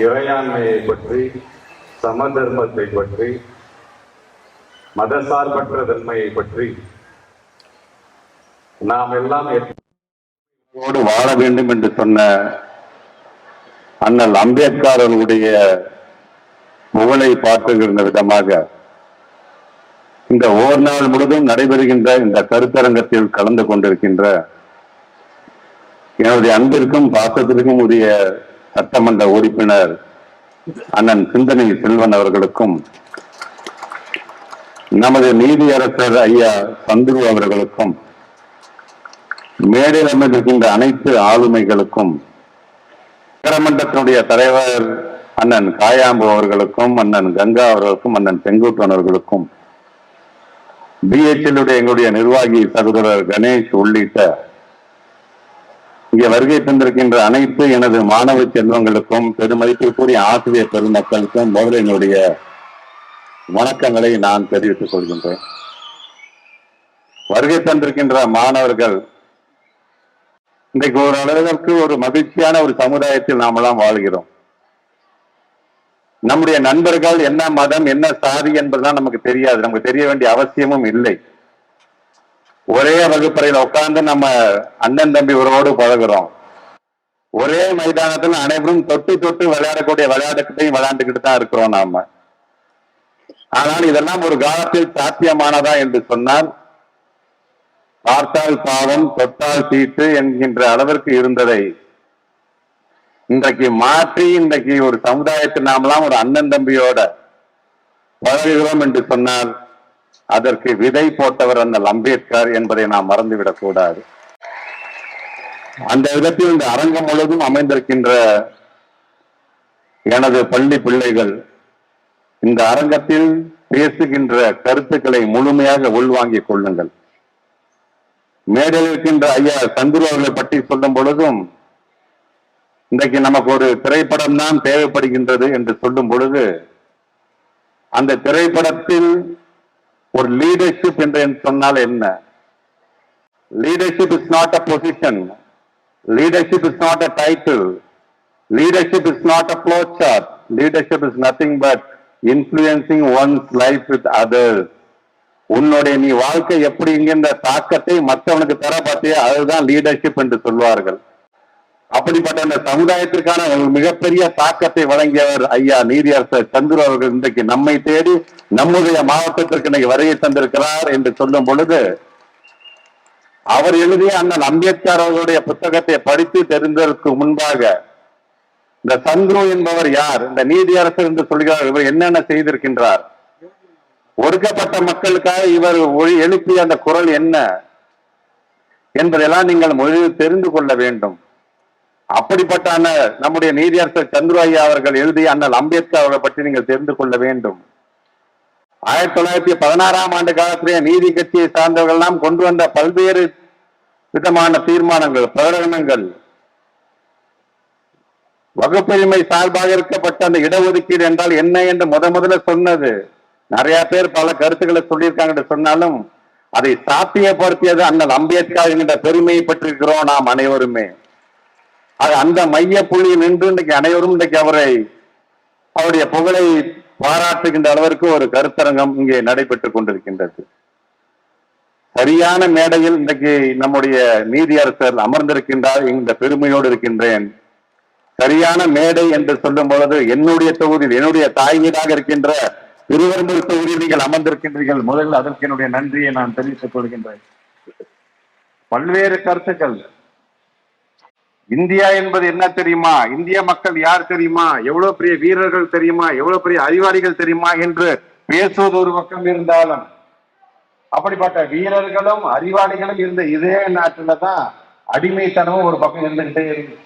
இறையாண்மையை பற்றி சமதர்மத்தை பற்றி மதசார்பற்ற தன்மையை பற்றி நாம் எல்லாம் வாழ வேண்டும் என்று சொன்ன அண்ணல் அம்பேத்கர் அவர்களுடைய புகழை பார்த்துகின்ற விதமாக இந்த ஓர் நாள் முழுதும் நடைபெறுகின்ற இந்த கருத்தரங்கத்தில் கலந்து கொண்டிருக்கின்ற எனது அன்பிற்கும் பாசத்திற்கும் உரிய சட்டமன்ற உறுப்பினர் அண்ணன் சிந்தனை செல்வன் அவர்களுக்கும் நமது நீதியரசர் ஐயா சந்துரு அவர்களுக்கும் மேடையில் அமர்ந்திருக்கின்ற அனைத்து ஆளுமைகளுக்கும் சட்டமன்றத்தினுடைய தலைவர் அண்ணன் காயாம்பு அவர்களுக்கும் அண்ணன் கங்கா அவர்களுக்கும் அண்ணன் செங்குட்டன் அவர்களுக்கும் பிஹெச்எல்லுடைய எங்களுடைய நிர்வாகி சகோதரர் கணேஷ் உள்ளிட்ட இங்கே வருகை தந்திருக்கின்ற அனைத்து எனது மாணவ செல்வங்களுக்கும் பெருமதிப்பிற்குரிய ஆசிரியர் பெருமக்களுக்கும் முதலில் என்னுடைய வணக்கங்களை நான் தெரிவித்துக் கொள்கின்றேன். வருகை தந்திருக்கின்ற மாணவர்கள் இன்றைக்கு ஒரு அளவிற்கு ஒரு மகிழ்ச்சியான ஒரு சமுதாயத்தில் நாமெல்லாம் வாழ்கிறோம். நம்முடைய நண்பர்கள் என்ன மதம் என்ன சாதி என்பதுதான் நமக்கு தெரியாது. நமக்கு தெரிய வேண்டிய அவசியமும் இல்லை. ஒரே வகுப்பறையில் உட்கார்ந்து நம்ம அண்ணன் தம்பி உறவோடு பழகுறோம். ஒரே மைதானத்தில் அனைவரும் தொட்டு தொட்டு விளையாடக்கூடிய விளையாட்டுக்கிட்டையும் விளையாண்டுக்கிட்டு தான் இருக்கிறோம் நாம. ஆனால் இதெல்லாம் ஒரு காலத்தில் சாத்தியமானதா என்று சொன்னால் பார்த்தால் பாவம் தொட்டால் தீட்டு என்கின்ற அளவிற்கு இருந்ததை இன்றைக்கு மாற்றி இன்றைக்கு ஒரு சமுதாயத்தை நாமெல்லாம் ஒரு அண்ணன் தம்பியோட பழகுகிறோம் என்று சொன்னால் அதற்கு விதை போட்டவர் அந்த அம்பேத்கர் என்பதை நாம் மறந்துவிடக் கூடாது. அந்த விதத்தில் இந்த அரங்கம் முழுவதும் அமைந்திருக்கின்ற எனது பள்ளி பிள்ளைகள் இந்த அரங்கத்தில் பேசுகின்ற கருத்துக்களை முழுமையாக உள்வாங்கிக் கொள்ளுங்கள். மேடையில் இருக்கின்ற ஐயா சந்துரு அவர்களை பற்றி சொல்லும் பொழுதும் இன்றைக்கு நமக்கு ஒரு திரைப்படம் தான் தேவைப்படுகின்றது என்று சொல்லும் பொழுது அந்த திரைப்படத்தில் ஒரு லீடர்ஷிப் என்று சொன்னால் என்ன? Leadership is not a position leadership is not a title leadership is not a flow chart leadership is nothing but influencing one's life with others உன்னுடைய நீ வாழ்க்கை எப்படி தாக்கத்தை மற்றவனுக்கு தர பார்த்தியா அதுதான் லீடர்ஷிப் என்று சொல்வார்கள். அப்படிப்பட்ட அந்த சமுதாயத்திற்கான மிகப்பெரிய தாக்கத்தை வழங்கியவர் ஐயா நீதியரசர் சந்துரு அவர்கள் இன்றைக்கு நம்மை தேடி நம்முடைய மாவட்டத்திற்கு இன்னைக்கு வருகை தந்திருக்கிறார் என்று சொல்லும் பொழுது அவர் எழுதிய அண்ணன் அம்பேத்கர் அவர்களுடைய புத்தகத்தை படித்து தெரிந்ததற்கு முன்பாக இந்த சந்துரு என்பவர் யார் இந்த நீதியரசர் என்று சொல்கிறார் இவர் என்னென்ன செய்திருக்கின்றார்? ஒடுக்கப்பட்ட மக்களுக்காக இவர் எழுப்பிய அந்த குரல் என்ன? என்பதெல்லாம் நீங்கள் முதலில் தெரிந்து கொள்ள வேண்டும். அப்படிப்பட்ட அண்ண நம்முடைய நீதியரசர் சந்துரு அவர்கள் எழுதிய அண்ணல் அம்பேத்கர் அவர்களை பற்றி நீங்கள் தெரிந்து கொள்ள வேண்டும். ஆயிரத்தி தொள்ளாயிரத்தி பதினாறாம் ஆண்டு காலத்திலே நீதி கட்சியை சார்ந்தவர்கள் எல்லாம் கொண்டு வந்த பல்வேறு விதமான தீர்மானங்கள் பிரகடனங்கள் வகுப்புரிமை சார்பாக இருக்கப்பட்ட அந்த இடஒதுக்கீடு என்றால் என்ன என்று முத முதல்ல சொன்னது. நிறைய பேர் பல கருத்துக்களை சொல்லியிருக்காங்க என்று சொன்னாலும் அதை சாத்தியப்படுத்தியது அண்ணல் அம்பேத்கர் என்கின்ற பெருமையை பெற்றிருக்கிறோம் நாம் அனைவருமே. அந்த மைய புள்ளி நின்று இன்றைக்கு அனைவரும் இன்றைக்கு அவரை அவருடைய புகழை பாராட்டுகின்ற அளவிற்கு ஒரு கருத்தரங்கம் இங்கே நடைபெற்றுக் கொண்டிருக்கின்றது. சரியான மேடையில் இன்றைக்கு நம்முடைய நீதியரசர் அமர்ந்திருக்கின்றார். இந்த பெருமையோடு இருக்கின்றேன். சரியான மேடை என்று சொல்லும் பொழுது என்னுடைய தொகுதியில் என்னுடைய தாய் வீடாக இருக்கின்ற திருவரம்பூர் தொகுதியில் நீங்கள் அமர்ந்திருக்கின்றீர்கள். முதலில் அதற்கு என்னுடைய நன்றியை நான் தெரிவித்துக் கொள்கின்றேன். பல்வேறு கருத்துக்கள். இந்தியா என்பது என்ன தெரியுமா? இந்திய மக்கள் யார் தெரியுமா? எவ்வளவு பெரிய வீரர்கள் தெரியுமா? எவ்வளவு பெரிய அறிவாளிகள் தெரியுமா? என்று பேசுவது ஒரு பக்கம் இருந்தாலும் அப்படிப்பட்ட வீரர்களும் அறிவாளிகளும் இருந்த இதே நாட்டுல தான் அடிமைத்தனமும் ஒரு பக்கம் இருந்துகிட்டே இருக்கு.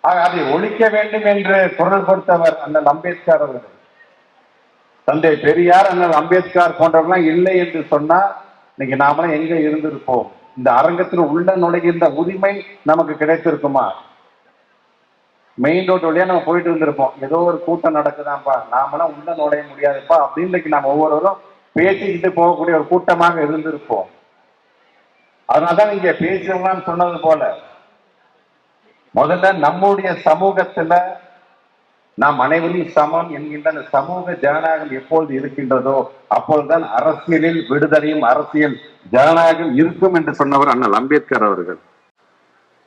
அதை ஒழிக்க வேண்டும் என்று குரல் கொடுத்தவர் அண்ணல் அம்பேத்கர் அவர்கள். தந்தை பெரியார் அண்ணல் அம்பேத்கர் போன்றவர்கள்லாம் இல்லை என்று சொன்னா இன்னைக்கு நாமளும் எங்க இருந்திருப்போம்? இந்த அரங்கத்தில் உள்ள நுழைகின்ற உரிமை நமக்கு கிடைத்திருக்குமா? மெயின் ரோட் வழியா நம்ம போயிட்டு இருந்திருப்போம் ஏதோ ஒரு கூட்டம் நடக்குதாப்பா நாமெல்லாம் உள்ள நுழைய முடியாதுப்பா. அப்படின்னு நம்ம ஒவ்வொருவரும் பேசிக்கிட்டு போகக்கூடிய ஒரு கூட்டமாக இருந்திருப்போம். அதனாலதான் இங்க பேசுறவங்களாம் சொன்னது போல முதல்ல நம்முடைய சமூகத்துல நாம் அனைவரும் சமம் என்கின்ற அந்த சமூக ஜனநாயகம் எப்பொழுது இருக்கின்றதோ அப்பொழுதுதான் அரசியலில் விடுதலையும் அரசியல் ஜனநாயகம் இருக்கும் என்று சொன்னவர் அண்ணல் அம்பேத்கர் அவர்கள்.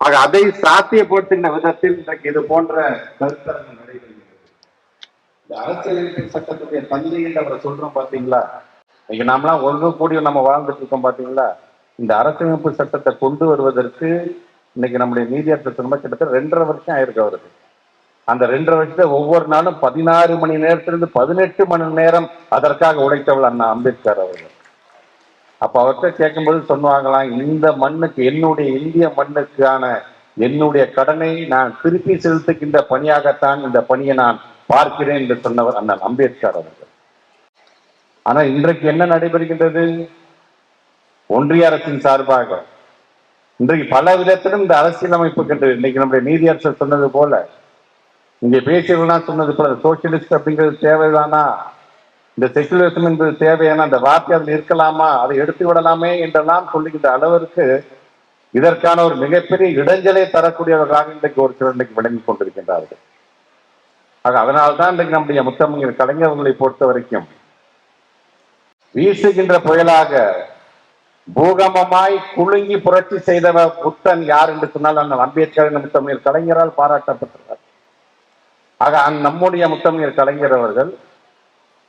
ஆக அதை சாத்தியப்படுத்துகின்ற விதத்தில் இன்றைக்கு இது போன்ற கருத்தரங்கம் நடைபெறுகிறது. இந்த அரசியலமைப்பு சட்டத்துடைய தந்தை என்று அவரை சொல்றோம் பாத்தீங்களா? இன்னைக்கு நாமெல்லாம் ஒழுங்கு கூடி நம்ம வாழ்ந்துட்டு இருக்கோம் பாத்தீங்களா? இந்த அரசியலமைப்பு சட்டத்தை கொண்டு வருவதற்கு இன்னைக்கு நம்முடைய நீதியரசர் திரும்ப கிட்டத்தட்ட ரெண்டரை வருஷம் ஆயிருக்கு அவருக்கு. அந்த ரெண்டரை வருஷத்தை ஒவ்வொரு நாளும் பதினாறு மணி நேரத்திலிருந்து பதினெட்டு மணி நேரம் அதற்காக உழைத்தவள் அண்ணா அம்பேத்கர் அவர்கள். அப்ப அவர்கிட்ட கேட்கும்போது சொன்னாங்களாம் இந்த மண்ணுக்கு என்னுடைய இந்திய மண்ணுக்கான என்னுடைய கடனை நான் திருப்பி செலுத்துகின்ற பணியாகத்தான் இந்த பணியை நான் பார்க்கிறேன் என்று சொன்னவர் அண்ணன் அம்பேத்கர் அவர்கள். ஆனா இன்றைக்கு என்ன நடைபெறுகின்றது? ஒன்றிய அரசின் சார்பாக இன்றைக்கு பல விதத்திலும் இந்த அரசியலமைப்பு கண்டு இன்னைக்கு நம்முடைய நீதியரசர் சொன்னது போல இங்க பேசியவர்கள்லாம் சொன்னது போல சோசியலிஸ்ட் அப்படிங்கிறது தேவைதானா? இந்த செக்குலரிசம் என்பது தேவையான அந்த வார்த்தை அதில் இருக்கலாமா? அதை எடுத்து விடலாமே என்றெல்லாம் சொல்லுகின்ற அளவிற்கு இதற்கான ஒரு மிகப்பெரிய இடைஞ்சலை தரக்கூடியவர்களாக இன்றைக்கு ஒரு சிலர் இன்றைக்கு விளங்கி கொண்டிருக்கின்றார்கள். ஆக அதனால்தான் இன்றைக்கு நம்முடைய முத்தமிழ் கலைஞர்களை பொறுத்த வரைக்கும் வீசுகின்ற புயலாக பூகம்பமாய் குலுங்கி புரட்சி செய்தவர் புத்தன் யார் என்று சொன்னால் அந்த அம்பேத்கர் என்ற முத்தமிழ் கலைஞரால் பாராட்டப்பட்டார் ஆக அந்த நம்முடைய முத்தமிழர் கலைஞர் அவர்கள்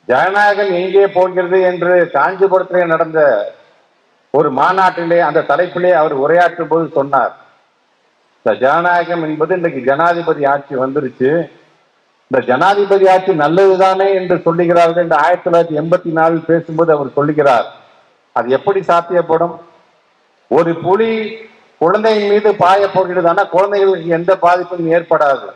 ஜனநாயகம் எங்கே போகிறது என்று காஞ்சிபுரத்திலே நடந்த ஒரு மாநாட்டிலே அந்த தலைப்பிலே அவர் உரையாற்றும் போது சொன்னார். இந்த ஜனநாயகம் என்பது இன்றைக்கு ஜனாதிபதி ஆட்சி வந்துருச்சு. இந்த ஜனாதிபதி ஆட்சி நல்லதுதானே என்று சொல்லுகிறார்கள் என்று ஆயிரத்தி தொள்ளாயிரத்தி எண்பத்தி நாலில் பேசும்போது அவர் சொல்லுகிறார். அது எப்படி சாத்தியப்படும்? ஒரு புலி குழந்தையின் மீது பாய போகிறதுனா குழந்தைகளுக்கு எந்த பாதிப்பும் ஏற்படாது.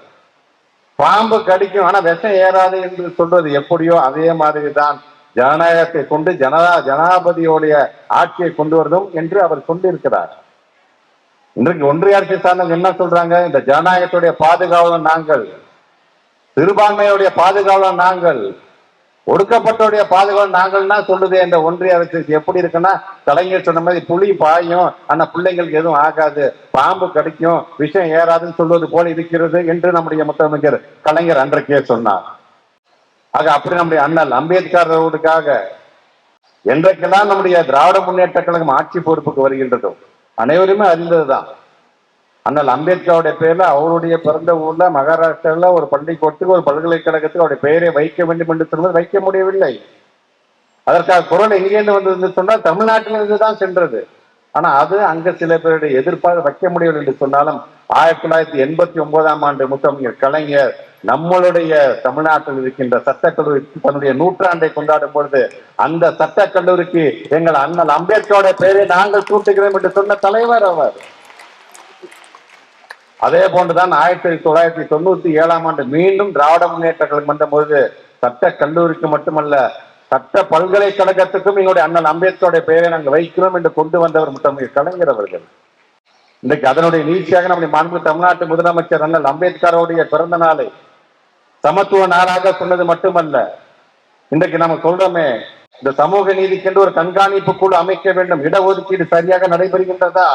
பாம்பு கடிக்கும். ஆனா விஷம் ஏறாது என்று சொல்றது எப்படியோ அதே மாதிரி தான் ஜனநாயகத்தை கொண்டு ஜனதா ஜனாதிபதியோடைய ஆட்சியை கொண்டு வருதும் என்று அவர் சொல்லியிருக்கிறார். இன்றைக்கு ஒன்றிய அரசு சார்ந்தவங்க என்ன சொல்றாங்க? இந்த ஜனநாயகத்துடைய பாதுகாவலர் நாங்கள். சிறுபான்மையுடைய பாதுகாவலர் நாங்கள். ஒடுக்கப்பட்டோடைய பாதுகாவலர் நாங்கள்னா சொல்லுது இந்த ஒன்றிய அரசு எப்படி இருக்குன்னா கலைஞர் சொன்ன மாதிரி புளி பாயும். ஆனா பிள்ளைங்களுக்கு எதுவும் ஆகாது. பாம்பு கடிக்கும். விஷயம் ஏறாதுன்னு சொல்வது போல இருக்கிறது என்று நம்முடைய முதலமைச்சர் கலைஞர் அன்றைக்கே சொன்னார். ஆக அப்படி நம்முடைய அண்ணல் அம்பேத்கர் அவர்களுக்காக என்றைக்கெல்லாம் நம்முடைய திராவிட முன்னேற்ற கழகம் ஆட்சி பொறுப்புக்கு வருகின்றதோ அனைவருமே அறிந்ததுதான். அண்ணல் அம்பேத்கருடைய பேர்ல அவருடைய பிறந்த ஊர்ல மகாராஷ்டிரால ஒரு பள்ளிக்கூடத்துக்கு ஒரு பல்கலைக்கழகத்துக்கு அவருடைய பெயரை வைக்க வேண்டும் என்று சொன்னது வைக்க முடியவில்லை. அதற்காக குரல் எங்கேருந்து வந்ததுன்னு சொன்னால் தமிழ்நாட்டிலிருந்து தான் சென்றது. ஆனா அது அங்க சில பேருடைய எதிர்ப்பாக வைக்க முடியவில்லை என்று சொன்னாலும் ஆயிரத்தி தொள்ளாயிரத்தி எண்பத்தி ஒன்பதாம் ஆண்டு முத்தமிழர் கலைஞர் நம்மளுடைய தமிழ்நாட்டில் இருக்கின்ற சட்டக்கல்லூரி தன்னுடைய நூற்றாண்டை கொண்டாடும் பொழுது அந்த சட்டக்கல்லூரிக்கு எங்கள் அண்ணல் அம்பேத்கரோட பெயரை நாங்கள் சூட்டுகிறோம் என்று சொன்ன தலைவர் அவர். அதே போன்றுதான் ஆயிரத்தி தொள்ளாயிரத்தி தொண்ணூத்தி ஏழாம் ஆண்டு மீண்டும் திராவிட முன்னேற்ற கழகம் வந்த சட்ட கல்லூரிக்கு மட்டுமல்ல சட்ட பல்கலைக்கழகத்துக்கும் எங்களுடைய அண்ணன் அம்பேத்கருடைய பெயரை நாங்கள் வைக்கிறோம் என்று கொண்டு வந்தவர் முத்தமிழ் கலைஞர் அவர்கள். இன்றைக்கு அதனுடைய நீட்சியாக நம்முடைய மாண்பு தமிழ்நாட்டு முதலமைச்சர் அண்ணல் அம்பேத்கருடைய பிறந்த நாளை சமத்துவ நாளாக சொன்னது மட்டுமல்ல இன்றைக்கு நம்ம சொல்றோமே இந்த சமூக நீதிக்கென்று ஒரு கண்காணிப்பு குழு அமைக்க வேண்டும் இடஒதுக்கீடு சரியாக நடைபெறுகின்றதா?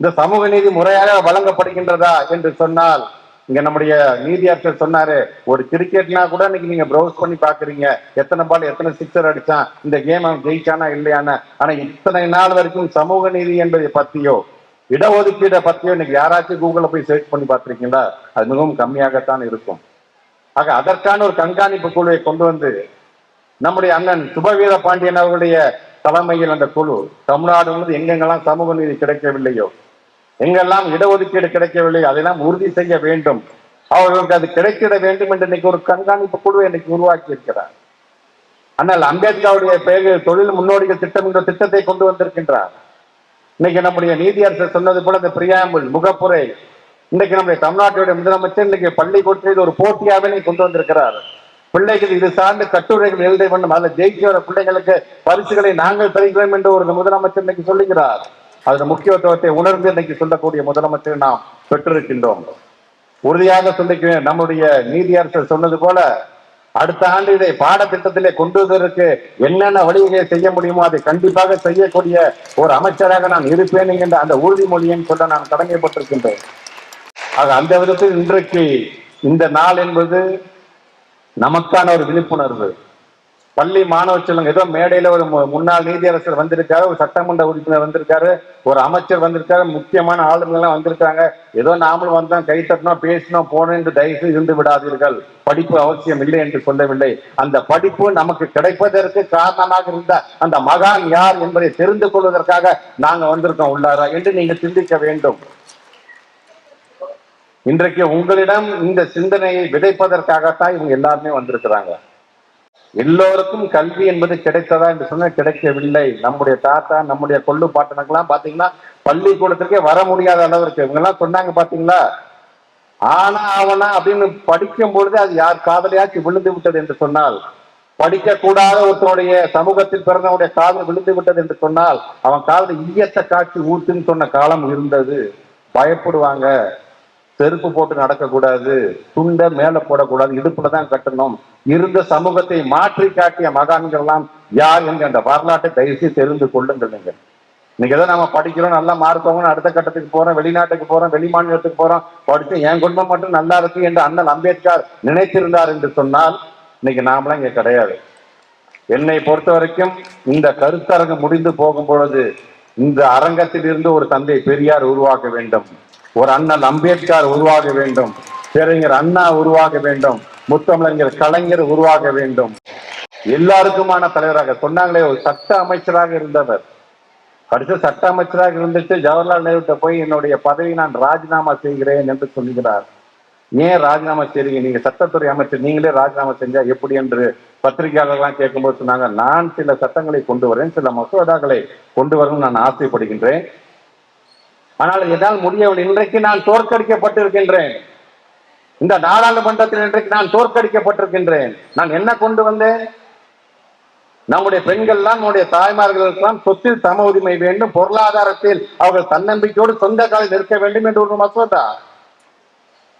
இந்த சமூக நீதி முறையாக வழங்கப்படுகின்றதா என்று சொன்னால் இங்க நம்முடைய நீதியரசர் சொன்னாரு ஒரு கிரிக்கெட்னா கூட இன்னைக்கு நீங்க ப்ரௌஸ் பண்ணி பாக்குறீங்க. எத்தனை பால் எத்தனை சிக்ஸர் அடிச்சான் இந்த கேம் அவன் ஜெயிச்சானா இல்லையான்னு. ஆனா இத்தனை நாள் வரைக்கும் சமூக நீதி என்பதை பத்தியோ இடஒதுக்கீடை பத்தியோ இன்னைக்கு யாராச்சும் கூகுளில் போய் சர்ச் பண்ணி பார்த்திருக்கீங்களா? அது மிகவும் கம்மியாகத்தான் இருக்கும். ஆக அதற்கான ஒரு கண்காணிப்பு குழுவை கொண்டு வந்து நம்முடைய அண்ணன் சுபவீர பாண்டியன் அவர்களுடைய தலைமையில் அந்த குழு தமிழ்நாடு வந்து எங்கெங்கெல்லாம் சமூக நீதி கிடைக்கவில்லையோ எங்கெல்லாம் இடஒதுக்கீடு கிடைக்கவில்லை அதெல்லாம் உறுதி செய்ய வேண்டும். அவர்களுக்கு அது கிடைத்திட வேண்டும் என்று இன்னைக்கு ஒரு கண்காணிப்பு குழுவை இன்னைக்கு உருவாக்கி இருக்கிறார் ஆனால் அம்பேத்கருடைய பெயரில் தொழில் முன்னோடிகள் திட்டம் என்ற திட்டத்தை கொண்டு வந்திருக்கின்றார். இன்னைக்கு நம்முடைய நீதியரசர் சொன்னது போல இந்த பிரியாம்புல் முகப்புரை இன்னைக்கு நம்முடைய தமிழ்நாட்டுடைய முதலமைச்சர் இன்னைக்கு பள்ளிக்கூடத்தில் ஒரு போட்டியாகவே கொண்டு வந்திருக்கிறார். பிள்ளைகள் இது சார்ந்து கட்டுரைகள் எழுத வேண்டும். அதில் ஜெயிக்கிற பிள்ளைகளுக்கு பரிசுகளை நாங்கள் தருகிறோம் என்று ஒரு முதலமைச்சர் இன்னைக்கு சொல்லுகிறார். அதன் முக்கியத்துவத்தை உணர்ந்து இன்னைக்கு சொல்லக்கூடிய முதலமைச்சரை நாம் பெற்றிருக்கின்றோம். உறுதியாக சொல்லிக்கிறேன் நம்முடைய நீதியரசர் சொன்னது போல அடுத்த ஆண்டு இதை பாடத்திட்டத்திலே கொண்டு வருவதற்கு என்னென்ன வழிகளை செய்ய முடியுமோ அதை கண்டிப்பாக செய்யக்கூடிய ஒரு அமைச்சராக நான் இருப்பேன் என்கின்ற அந்த உறுதிமொழியை சொல்ல நான் கடமைப்பட்டிருக்கின்றேன். ஆக அந்த விதத்தில் இன்றைக்கு இந்த நாள் என்பது நமக்கான ஒரு விழிப்புணர்வு. பள்ளி மாணவ செல்வங்க ஏதோ மேடையில ஒரு முன்னாள் நீதியரசர் வந்திருக்காரு ஒரு சட்டமன்ற உறுப்பினர் வந்திருக்காரு ஒரு அமைச்சர் வந்திருக்காரு முக்கியமான ஆளுங்க எல்லாம் வந்திருக்காங்க. ஏதோ நாமளும் வந்தோம் கை தட்டினோம் பேசினோம் போனோம் என்று தயவு இருந்து விடாதீர்கள். படிப்பு அவசியம் இல்லை என்று சொல்லவில்லை. அந்த படிப்பு நமக்கு கிடைப்பதற்கு காரணமாக இருந்த அந்த மகான் யார் என்பதை தெரிந்து கொள்வதற்காக நாங்க வந்திருக்கோம் உள்ளாரா என்று நீங்க சிந்திக்க வேண்டும். இன்றைக்கு உங்களிடம் இந்த சிந்தனையை விதைப்பதற்காகத்தான் இவங்க எல்லாருமே வந்திருக்கிறாங்க. எல்லோருக்கும் கல்வி என்பது கிடைத்ததா என்று சொன்னால் கிடைக்கவில்லை. நம்முடைய தாத்தா நம்முடைய கொள்ளு பாட்டனுக்கெல்லாம் பாத்தீங்கன்னா பள்ளிக்கூடத்திற்கே வர முடியாத அளவிற்கு இவங்க எல்லாம் சொன்னாங்க பாத்தீங்களா ஆனா அவனா அப்படின்னு படிக்கும் பொழுது அது யார் காதலையாச்சு விழுந்து விட்டது என்று சொன்னால் படிக்க கூடாத ஒருத்தனுடைய சமூகத்தில் பிறந்தவனுடைய காதல் விழுந்து விட்டது என்று சொன்னால் அவன் காதல் ஈயத்த காட்சி ஊத்துன்னு சொன்ன காலம் இருந்தது. பயப்படுவாங்க. செருப்பு போட்டு நடக்கக்கூடாது துண்டை மேல போடக்கூடாது இடுப்புல தான் கட்டணும். இருந்த சமூகத்தை மாற்றி காட்டிய மகான்கள் எல்லாம் யார் என்கிற அந்த வரலாற்றை தயவுசெய்து தெரிந்து கொள்ளுங்கள் நீங்க இன்னைக்கு ஏதோ நம்ம படிக்கிறோம் நல்லா மார்க் வாங்கணும் அடுத்த கட்டத்துக்கு போறோம் வெளிநாட்டுக்கு போறோம் வெளி மாநிலத்துக்கு போறோம் படிச்சு என் குடும்பம் மட்டும் நல்லா இருக்கு என்று அண்ணல் அம்பேத்கர் நினைத்திருந்தார் என்று சொன்னால் இன்னைக்கு நாமளாம் இங்க கிடையாது. என்னை பொறுத்த வரைக்கும் இந்த கருத்தரங்கு முடிந்து போகும் பொழுது இந்த அரங்கத்தில் இருந்து ஒரு தந்தை பெரியார் உருவாக்க வேண்டும். ஒரு அண்ணன் அம்பேத்கர் உருவாக வேண்டும். பேரறிஞர் அண்ணா உருவாக வேண்டும். முத்தமிழறிஞர் கலைஞர் உருவாக வேண்டும். எல்லாருக்குமான தலைவராக சொன்னாங்களே ஒரு சட்ட அமைச்சராக இருந்தவர். அடுத்த சட்ட அமைச்சராக இருந்துட்டு ஜவஹர்லால் நேருட்ட போய் என்னுடைய பதவி நான் ராஜினாமா செய்கிறேன் என்று சொல்லுகிறார் ஏன் ராஜினாமா செய்றீங்க? நீங்க சட்டத்துறை அமைச்சர் நீங்களே ராஜினாமா செஞ்சா எப்படி என்று பத்திரிகையாளர்கள்லாம் கேட்கும்போது சொன்னாங்க நான் சில சட்டங்களை கொண்டு வரேன் சில மசோதாக்களை கொண்டு வரணும்னு நான் ஆசைப்படுகின்றேன். ஆனால் என்னால் முடியவில்லை. இன்றைக்கு நான் தோற்கடிக்கப்பட்டிருக்கின்றேன். இந்த நாடாளுமன்றத்தில் இன்றைக்கு நான் தோற்கடிக்கப்பட்டிருக்கின்றேன். நான் என்ன கொண்டு வந்தேன்? நம்முடைய பெண்கள்லாம் நம்முடைய தாய்மார்களுக்கெல்லாம் சொத்தில் சம உரிமை வேண்டும் பொருளாதாரத்தில் அவர்கள் தன்னம்பிக்கையோடு சொந்த காலில் நிற்க வேண்டும் என்று ஒரு மசோதா.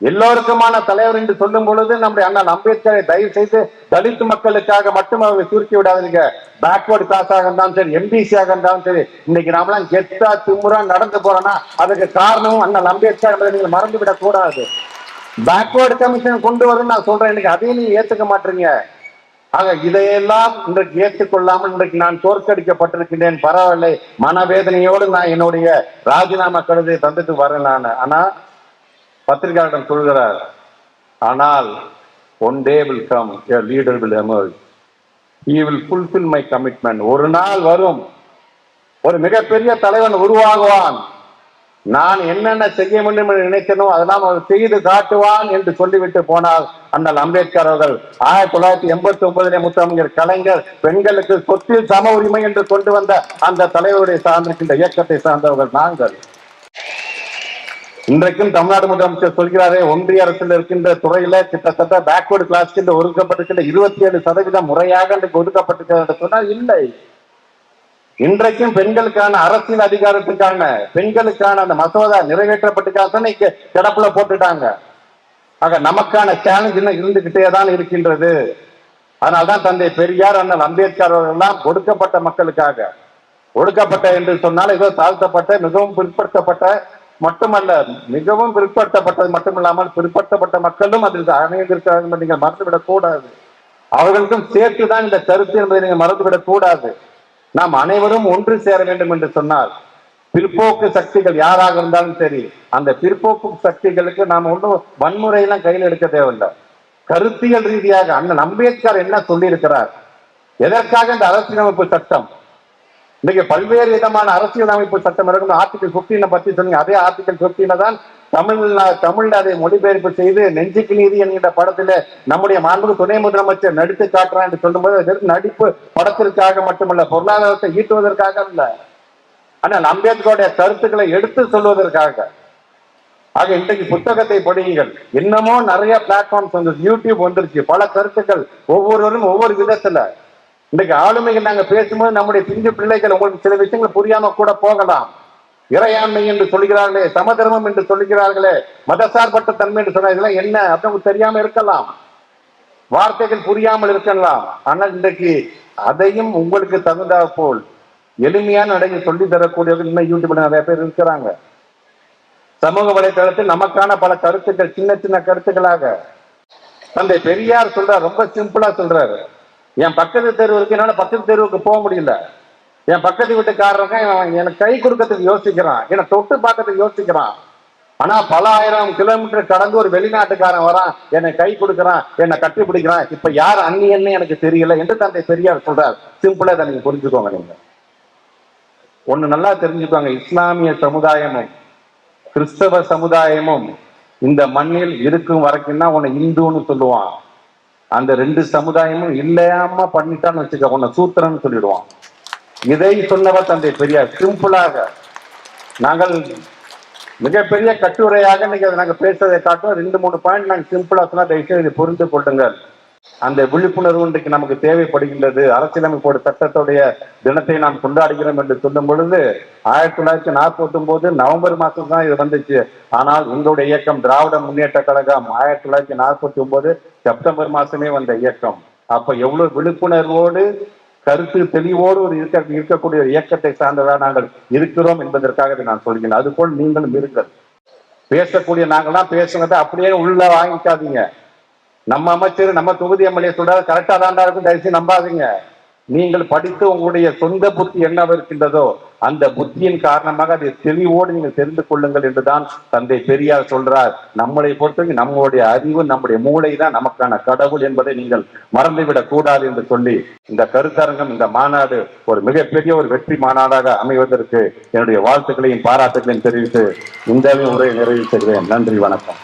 எல்லோருக்குமான தலைவர் என்று சொல்லும் பொழுது நம்முடைய அண்ணன் அம்பேத்கரை தயவு செய்து தலித் மக்களுக்காக மட்டும் அவர்கள் சுருக்கி விடாதீங்க. பேக்வர்டு கிளாஸாக இருந்தாலும் சரி எம்பிசியாக இருந்தாலும் சரி இன்னைக்கு நாமெல்லாம் கெத்தா திமுறா நடந்து போறோம்னா அதுக்கு காரணமும் அண்ணன் அம்பேத்கர் என்பதை நீங்க மறந்து விடக் கூடாது. பேக்வர்டு கமிஷன் கொண்டு வரும் நான் சொல்றேன். இன்னைக்கு அதையும் நீங்க ஏத்துக்க மாட்டீங்க. ஆக இதையெல்லாம் இன்றைக்கு ஏற்றுக்கொள்ளாமல் இன்றைக்கு நான் தோற்கடிக்கப்பட்டிருக்கின்றேன் பரவாயில்லை. மனவேதனையோடு நான் என்னுடைய ராஜினாமா கழுதை தந்துட்டு வரேன் நான். ஆனா பத்திரிகையாளரிடம் சொல்கிறார் ஆனால் one day will come a leader will emerge he will fulfil my commitment ஒரு நாள் வரும். ஒரு மிகப்பெரிய தலைவன் உருவாகுவான். நான் என்னென்ன செய்ய வேண்டும் என்று நினைத்தனோ அதெல்லாம் அவர் செய்து காட்டுவான் என்று சொல்லிவிட்டு போனால் அண்ணல் அம்பேத்கர் அவர்கள். ஆயிரத்தி தொள்ளாயிரத்தி எண்பத்தி ஒன்பதிலே முத்தமிழர் கலைஞர் பெண்களுக்கு சொத்தில் சம உரிமை என்று கொண்டு வந்த அந்த தலைவருடைய சார்ந்திருக்கின்ற இயக்கத்தை சார்ந்தவர்கள் நாங்கள். இன்றைக்கும் தமிழ்நாடு முதலமைச்சர் சொல்கிறாரே ஒன்றிய அரசில் இருக்கின்ற துறையில கிட்டத்தட்ட பேக்வர்டு கிளாஸ்க்கு ஒதுக்கப்பட்டிருக்கின்ற இருபத்தி ஏழு சதவீதம் முறையாக இன்றைக்கு ஒதுக்கப்பட்டிருக்கிறது என்று சொன்னால் இல்லை. இன்றைக்கும் பெண்களுக்கான அரசியல் அதிகாரத்துக்கான பெண்களுக்கான அந்த மசோதா நிறைவேற்றப்பட்டுக்காக கிடப்புல போட்டுட்டாங்க. ஆக நமக்கான சேலஞ்ச் இன்னும் இருந்துகிட்டே தான் இருக்கின்றது. அதனால்தான் தந்தை பெரியார் அண்ணல் அம்பேத்கர் அவர்கள்லாம் ஒடுக்கப்பட்ட மக்களுக்காக ஒடுக்கப்பட்ட என்று சொன்னால் ஏதோ தாழ்த்தப்பட்ட மிகவும் பிற்படுத்தப்பட்ட மட்டுமல்ல மிகவும் பிற்படுத்தப்பட்டது மட்டுமில்லாமல் பிற்படுத்தப்பட்ட மக்களும் அதில் அணைந்திருக்கிறார்கள் என்பதை நீங்கள் மறந்துவிடக் கூடாது. அவர்களுக்கும் சேர்த்துதான் இந்த கருத்து என்பதை நீங்கள் மறந்துவிடக் கூடாது. நாம் அனைவரும் ஒன்று சேர வேண்டும் என்று சொன்னால் பிற்போக்கு சக்திகள் யாராக இருந்தாலும் சரி அந்த பிற்போக்கு சக்திகளுக்கு நாம் ஒன்றும் வன்முறையெல்லாம் கையில் எடுக்க தேவையில்லை. கருத்தியல் ரீதியாக அண்ணன் அம்பேத்கர் என்ன சொல்லியிருக்கிறார்? எதற்காக இந்த அரசியலமைப்பு சட்டம்? இன்னைக்கு பல்வேறு விதமான அரசியல் அமைப்பு சட்டம் இருக்கும் ஆர்டிகல் பிப்டீனை பத்தி சொன்னீங்க. அதே ஆர்டிகல் பிப்டீனை தான் தமிழ்ல தமிழ்ல அதை மொழிபெயர்ப்பு செய்து நெஞ்சுக்கு நீதி என்கிற படத்துல நம்முடைய மாண்புக்கு துணை முதலமைச்சர் நடித்து காட்டுறான் என்று சொல்லும்போது நடிப்பு படத்திற்காக மட்டுமல்ல பொருளாதாரத்தை ஈட்டுவதற்காக அல்ல. ஆனால் அம்பேத்கருடைய கருத்துக்களை எடுத்து சொல்வதற்காக. ஆக இன்றைக்கு புத்தகத்தை படியுங்கள். இன்னமும் நிறைய பிளாட்ஃபார்ம்ஸ் வந்து யூடியூப் வந்துருச்சு பல கருத்துக்கள் ஒவ்வொருவரும் ஒவ்வொரு விதத்துல இன்னைக்கு ஆளுமைகள் நாங்க பேசும்போது நம்முடைய பிஞ்சு பிள்ளைகள் உங்களுக்கு சில விஷயங்கள் புரியாம கூட போகலாம். இறையாண்மை என்று சொல்கிறார்களே சமதர்மம் என்று சொல்லுகிறார்களே மதசார்பற்ற தன்மை என்று சொன்னா இதெல்லாம் என்ன? அப்படின்னு தெரியாம இருக்கலாம். வார்த்தைகள் புரியாமல் இருக்கலாம். ஆனால் இன்றைக்கு அதையும் உங்களுக்கு தகுந்தா போல் எளிமையான நடையில் சொல்லி தரக்கூடியவர்கள் இன்னும் யூடியூப்ல நிறைய பேர் இருக்கிறாங்க. சமூக வலைதளத்தில் நமக்கான பல கருத்துக்கள் சின்ன சின்ன கருத்துக்களாக. தந்தை பெரியார் சொல்றார் ரொம்ப சிம்பிளா சொல்றாரு. என் பக்கத்து தெருவு இருக்கு என்னால பக்கத்து தெருவுக்கு போக முடியல. என் பக்கத்து வீட்டுக்காரங்க எனக்கு கை கொடுக்கறதுக்கு யோசிக்கிறான். என்னை தொட்டு பார்க்கறதுக்கு யோசிக்கிறான். ஆனா பல ஆயிரம் கிலோமீட்டர் கடந்து ஒரு வெளிநாட்டுக்காரன் வரான். என்னை கை கொடுக்கறான். என்னை கட்டி பிடிக்கிறான். இப்ப யார் அந்நியன்னு எனக்கு தெரியல. என்று தந்தை பெரியார் சொல்றார். சிம்பிளா இதை நீங்க புரிஞ்சுக்கோங்க நீங்க. ஒண்ணு நல்லா தெரிஞ்சுக்கோங்க. இஸ்லாமிய சமுதாயமும் கிறிஸ்தவ சமுதாயமும் இந்த மண்ணில் இருக்கும் வரைக்கும் தான் உன்னை இந்துன்னு சொல்லுவான். அந்த ரெண்டு சமுதாயமும் இல்லையாம பண்ணிட்டான்னு வச்சுக்க உன்னை சூத்திரன்னு சொல்லிடுவான். இதை சொன்னவர் தந்தை பெரியார். சிம்பிளாக. நாங்கள் மிகப்பெரிய கட்டுரையாக இன்னைக்கு நாங்கள் பேசுறதை காட்டும். ரெண்டு மூணு பாயிண்ட் நாங்கள் சிம்பிளாக சொன்னால் தயவுசெய்து இதை புரிந்து கொள்ளுங்கள். அந்த விழிப்புணர்வு இன்றைக்கு நமக்கு தேவைப்படுகின்றது. அரசியலமைப்போட சட்டத்துடைய தினத்தை நாம் கொண்டாடுகிறோம் என்று சொல்லும் பொழுது ஆயிரத்தி தொள்ளாயிரத்தி நாற்பத்தி ஒன்பது நவம்பர் மாதம் தான் இது வந்துச்சு. ஆனால் உங்களுடைய இயக்கம் திராவிட முன்னேற்ற கழகம் ஆயிரத்தி தொள்ளாயிரத்தி நாற்பத்தி ஒன்பது செப்டம்பர் மாசமே வந்த இயக்கம். அப்ப எவ்வளவு விழிப்புணர்வோடு கருத்து தெளிவோடு ஒரு இருக்க இருக்கக்கூடிய ஒரு இயக்கத்தை சார்ந்ததாக நாங்கள் இருக்கிறோம் என்பதற்காக இதை நான் சொல்கிறேன். அதுபோல் நீங்களும் இருங்கள். பேசக்கூடிய நாங்கள்லாம் பேசுனதை அப்படியே உள்ள வாங்கிக்காதீங்க. நம்ம அமைச்சர் நம்ம தொகுதி எம்எல்ஏ சொல்றாரு கரெக்டா தாண்டா இருக்கும் தயவுசெய்து நம்பாதீங்க. நீங்கள் படித்து உங்களுடைய சொந்த புத்தி என்னவா இருக்கின்றதோ அந்த புத்தியின் காரணமாக அதை தெளிவோடு நீங்கள் தெரிந்து கொள்ளுங்கள் என்றுதான் தந்தை பெரியார் சொல்றார். நம்மளை பொறுத்தவரைக்கும் நம்மளுடைய அறிவு நம்முடைய மூளை தான் நமக்கான கடவுள் என்பதை நீங்கள் மறந்துவிடக் கூடாது என்று சொல்லி இந்த கருத்தரங்கம் இந்த மாநாடு ஒரு மிகப்பெரிய ஒரு வெற்றி மாநாடாக அமைவதற்கு என்னுடைய வாழ்த்துக்களையும் பாராட்டுகளையும் தெரிவித்து இந்த உரையை நிறைவு செய்கிறேன். நன்றி வணக்கம்.